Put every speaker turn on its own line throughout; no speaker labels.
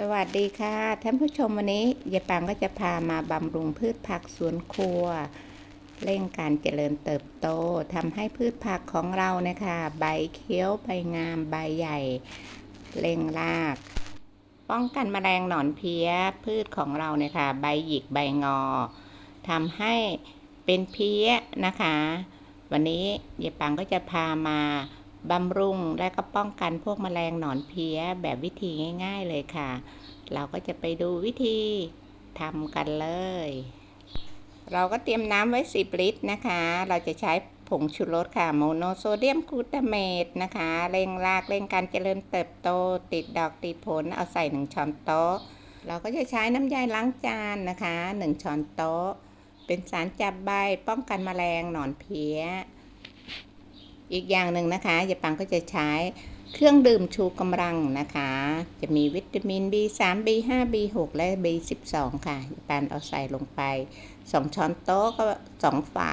สวัสดีค่ะท่านผู้ชมวันนี้ยายปังก็จะพามาบำรุงพืชผักสวนครัว เร่งการเจริญเติบโตทำให้พืชผักของเรานะคะ ใบเขียวใบงามใบใหญ่เร่งราก ป้องกันแมลงหนอนเพี้ยพืชของเราเนี่ยค่ะ ใบหยิกใบงอทำให้เป็นเพี้ยนะคะ วันนี้ยายปังก็จะพามา บำรุงและก็ป้องกันพวกแมลงหนอนเพี้ยแบบวิธีง่าย ๆเลยค่ะ เราก็จะไปดูวิธีทำกันเลย เราก็เตรียมน้ำไว้ 10 ลิตรนะคะ เราจะใช้ผงชูรสค่ะโมโนโซเดียมกลูตาเมตนะคะเร่งรากเร่งการเจริญเติบโต ติดดอกติดผลเอาใส่1ช้อนโต๊ะ เราก็จะใช้น้ำยาล้างจานนะคะ1ช้อนโต๊ะ เป็นสารจับใบป้องกันแมลงหนอนเพี้ย อีกอย่างหนึ่งนะคะยายปังก็จะใช้เครื่องดื่มชูกำลังนะคะ จะมีวิตามิน B3 B5 B6 และ B12 ค่ะยายปังเอาใส่ลงไป 2 ช้อนโต๊ะก็ 2 ฝา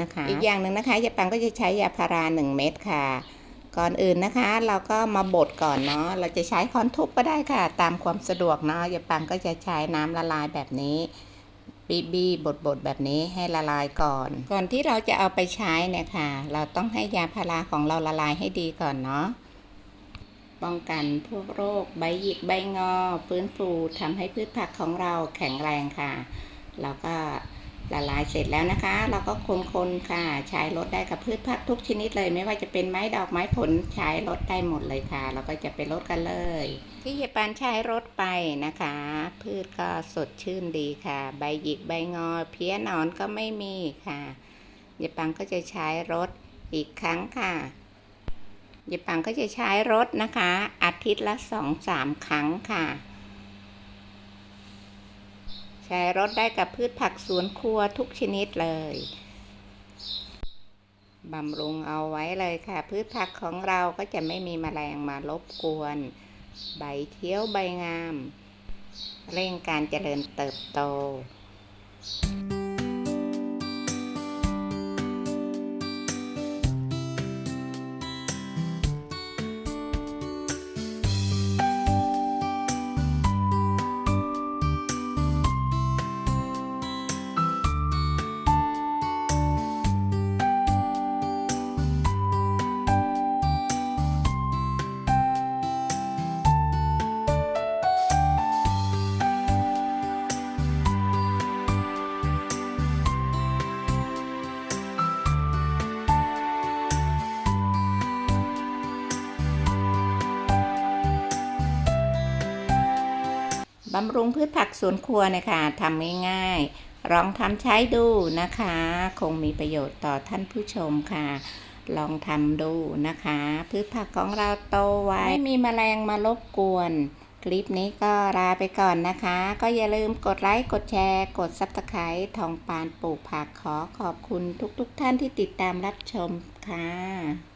นะคะ อีกอย่างหนึ่งนะคะยายปังก็จะใช้ยาพารา 1 เม็ดค่ะ ก่อนอื่นนะคะ เราก็มาบดก่อนเนาะ เราจะใช้ค้อนทุบก็ได้ค่ะ ตามความสะดวกเนาะยายปังก็จะใช้น้ำละลายแบบนี้ บีบีบดบดแบบนี้ให้ละลายก่อน ก่อนที่เราจะเอาไปใช้เนี่ยค่ะ เราต้องให้ยาพาราของเราละลายให้ดีก่อนเนาะป้องกันพวกโรคใบหยิกใบงอ ฟื้นฟูทำให้พืชผักของเราแข็งแรงค่ะ แล้วก็ ละลายเสร็จแล้วนะคะ เราก็คนๆค่ะ ใช้รดได้กับพืชผักทุกชนิดเลย ไม่ว่าจะเป็นไม้ดอกไม้ผลใช้รดได้หมดเลยค่ะ เราก็จะไปรดกันเลย ที่ยายปานใช้รดไปนะคะ พืชก็สดชื่นดีค่ะ ใบหยิกใบงอ เพี้ยนอนก็ไม่มีค่ะยายปังก็จะใช้รดอีกครั้งค่ะยายปังก็จะใช้รดนะคะ อาทิตย์ละสองสามครั้งค่ะ ใช้รดได้กับพืชผักสวนครัวทุกชนิดเลยบำรุงเอาไว้เลยค่ะ พืชผักของเราก็จะไม่มีแมลงมารบกวน ใบเที่ยวใบงาม เร่งการเจริญเติบโต บำรุงพืชผักสวนครัวนะคะทำง่ายๆลองทำใช้ดูนะคะ คงมีประโยชน์ต่อท่านผู้ชมค่ะ ลองทำดูนะคะ พืชผักของเราโตไว้ไม่มีแมลงมารบกวน คลิปนี้ก็ลาไปก่อนนะคะ ก็อย่าลืมกดไลค์กดแชร์ กดซับสไครต์ทองปานปลูกผักขอขอบคุณทุกๆทท่านที่ติดตามรับชมค่ะ